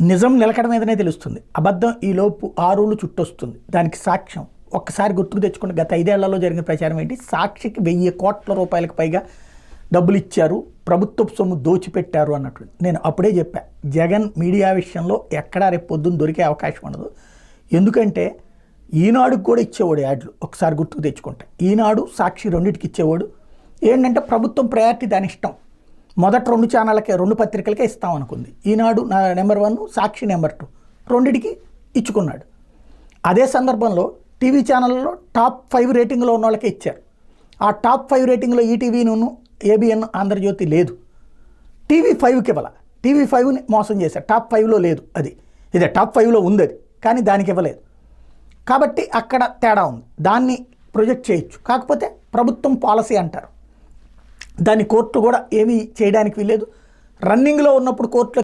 నిజం నిలకడ మీదనే తెలుస్తుంది. అబద్ధం ఈలోపు ఆరులు చుట్టొస్తుంది. దానికి సాక్ష్యం. ఒక్కసారి గుర్తుకు తెచ్చుకుంటే గత ఐదేళ్ళలో జరిగిన ప్రచారం ఏంటి? సాక్షికి వెయ్యి కోట్ల రూపాయలకు పైగా డబ్బులు ఇచ్చారు. ప్రభుత్వపు సొమ్ము దోచిపెట్టారు అన్నట్లు. నేను అప్పుడే చెప్పా జగన్ మీడియా విషయంలో ఎక్కడా రేపు పొద్దున్న దొరికే అవకాశం ఉండదు. ఎందుకంటే ఈనాడుకు కూడా ఇచ్చేవాడు యాడ్లు. ఒకసారి గుర్తుకు తెచ్చుకుంటే. ఈనాడు సాక్షి రెండింటికి ఇచ్చేవాడు. ఏంటంటే ప్రభుత్వం ప్రయారిటీ దాని ఇష్టం. మొదటి రెండు ఛానళ్ళకే రెండు పత్రికలకే ఇస్తాం అనుకుంది. ఈనాడు నా number one Sakshi number two. రెండిటికి ఇచ్చుకున్నాడు. అదే సందర్భంలో టీవీ ఛానల్లో టాప్ ఫైవ్ రేటింగ్లో ఉన్న వాళ్ళకే ఇచ్చారు. ఆ టాప్ ఫైవ్ రేటింగ్లో ఈటీవీను ఏబిఎన్ ఆంధ్రజ్యోతి లేదు. టీవీ ఫైవ్కి ఇవ్వాల. టీవీ ఫైవ్ని మోసం చేశారు. టాప్ ఫైవ్లో లేదు అది. ఇదే టాప్ ఫైవ్లో ఉంది అది కానీ దానికి ఇవ్వలేదు. కాబట్టి అక్కడ తేడా ఉంది. దాన్ని ప్రొజెక్ట్ చేయొచ్చు. కాకపోతే ప్రభుత్వం పాలసీ అంటారు. దాన్ని కోర్టు కూడా ఏమీ చేయడానికి వీల్లేదు. రన్నింగ్లో ఉన్నప్పుడు కోర్టులో